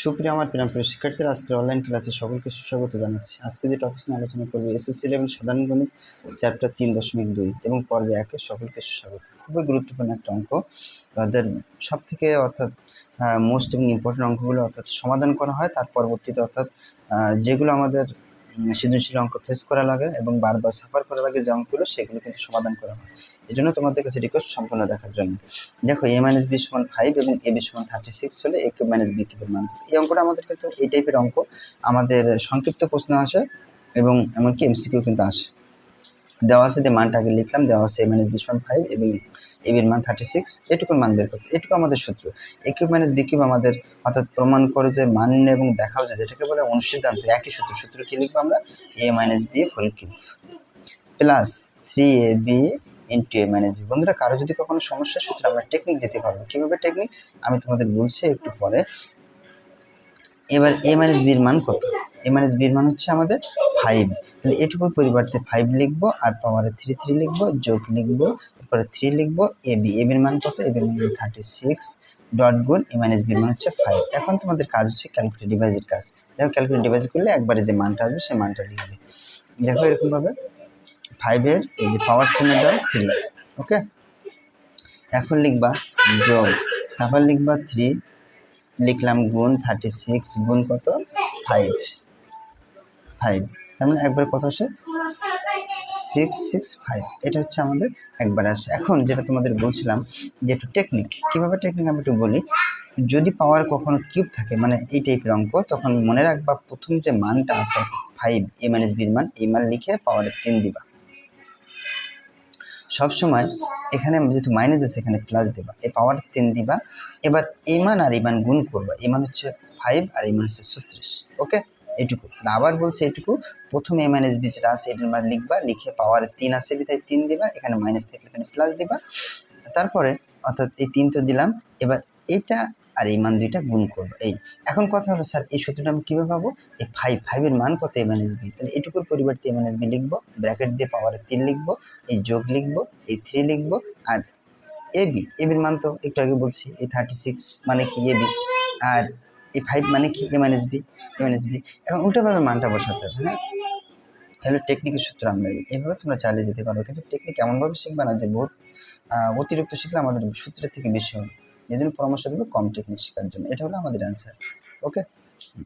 সুপ্রিয় আমার প্রিয় প্রিয় শিক্ষার্থীরা, আজকের অনলাইন ক্লাসে সকলকে সুস্বাগত জানাচ্ছি। আজকে যে টপিক নিয়ে আলোচনা করব এসএসসি লেভেল সাধারণ গণিত চ্যাপ্টার তিন দশমিক দুই এবং পর্বে একে সকলকে সুস্বাগত। খুবই গুরুত্বপূর্ণ একটা অঙ্ক। তাদের সব থেকে অর্থাৎ মোস্ট এবং ইম্পর্টেন্ট অঙ্কগুলো অর্থাৎ সমাধান করা হয়, তার পরবর্তীতে অর্থাৎ যেগুলো আমাদের সৃজনশীল অঙ্ক ফেস করা লাগে এবং বারবার সাফার করা লাগে যে অঙ্কগুলো, সেগুলো কিন্তু সমাধান করা হয়। এই জন্য তোমাদের কাছে রিকোয়েস্ট সম্পূর্ণ দেখার জন্য। দেখো এ মাইনাস বি সমান ফাইভ এবং এ বি সমান থার্টি সিক্স হলে এ কিউব মাইনাস বি কিউবের মান। এই অঙ্কটা আমাদের কিন্তু এই টাইপের অঙ্ক। আমাদের সংক্ষিপ্ত প্রশ্ন আসে এবং এমনকি এমসিকিউ কিন্তু আসে। দেওয়া আছে যে মানটা আগে লিখলাম, দেওয়া আছে এ মাইনাস বি সমান ফাইভ এবং এ বির মান থার্টি সিক্স এটুকুর মান বের করতে। এটুকু আমাদের সূত্র। এ কিউব মাইনাস বি আমাদের অর্থাৎ প্রমাণ করে যে মান এবং দেখাও যায়, যেটাকে বলে অনুসিদ্ধান্ত। একই সূত্র। সূত্র কি লিখব আমরা? A minus B whole cube plus three A B into A minus B বন্ধুরা, কারও যদি কখনো সমস্যা, সূত্রে আমরা টেকনিক যেতে পারব। কীভাবে টেকনিক আমি তোমাদের বলছি একটু পরে। এবার এ মাইনাস বির মান কত? এ মাইনাস বির মান হচ্ছে আমাদের ফাইভ তাহলে এটুকুর পরিবর্তে ফাইভ লিখব আর পাওয়ারে থ্রি থ্রি লিখব, যোগ লিখব এরপরে থ্রি লিখব এ বি এ মান কত? এ বির মান থার্টি সিক্স ডট গুণ এ মাইনাস মান হচ্ছে ফাইভ এখন তোমাদের কাজ হচ্ছে ক্যালকুলেট ডিভাইসের কাজ। দেখো ক্যালকুলেট ডিভাইস করলে একবারে যে মানটা আসবে সেই মানটা লিখবে। দেখো এরকমভাবে ফাইভের এই যে পাওয়ার চিহ্ন দাও থ্রি ওকে এখন লিখবা যোগ। তারপর লিখবা থ্রি লিখলাম গুণ থার্টি সিক্স গুণ কত? ফাইভ ফাইভ তার মানে একবার কত আসে? সিক্স সিক্স ফাইভ এটা হচ্ছে আমাদের একবার আসে। এখন যেটা তোমাদের বলছিলাম যে একটু টেকনিক কীভাবে টেকনিক আমি একটু বলি, যদি পাওয়ার কখনো কিউব থাকে মানে এই টাইপের অঙ্ক, তখন মনে রাখবা প্রথম যে মানটা আছে ফাইভ এ মাইনাস বির মান, এই মান লিখে পাওয়ারে তিন দিবা। সবসময় এখানে যেহেতু মাইনাস আছে, এখানে প্লাস দিবা। এই পাওয়ার তিন দিবা। এবার এই মান আর এই মান গুণ করবা। এই মান হচ্ছে ফাইভ আর এই মান হচ্ছে ছত্রিশ ওকে এইটুকু আর আবার বলছে এইটুকু প্রথমে এ মাইনাস বি যেটা আছে, এটার মান লিখবা, লিখে পাওয়ারে তিন আছে, বিধায় তিন দিবা, এখানে মাইনাস থাকলে এখানে প্লাস দিবা। তারপরে, অর্থাৎ এই তিন তো দিলাম, এবার এইটা আর এই মান দুইটা গুণ করব। এই, এখন কথা হলো স্যার এই সূত্রটা আমি কীভাবে পাবো? এই ফাইভ ফাইভের মান কত এ মাইনাস বি তাহলে এটুকুর পরিবর্তে এ মাইনাস বি লিখব ব্র্যাকেট দিয়ে পাওয়ারে তিন লিখব, এই যোগ লিখব, এই থ্রি লিখব, আর এ বি এ বির মান তো একটু আগে বলছি, এই থার্টি সিক্স মানে কি এ বি আর এই ফাইভ মানে কি? A minus B A minus B এখন উল্টোভাবে মানটা বসাতে হবে হ্যাঁ? তাহলে টেকনিকের সূত্র আমরা এইভাবে তোমরা চালিয়ে যেতে পারো। কিন্তু টেকনিক এমনভাবে শিখবে না যে বহুত অতিরিক্ত শিখলে আমাদের সূত্রের থেকে বেশি হবে। এই জন্য পরামর্শ দেবো কম টেকনিক শেখার জন্য। এটা হলো আমাদের অ্যান্সার ওকে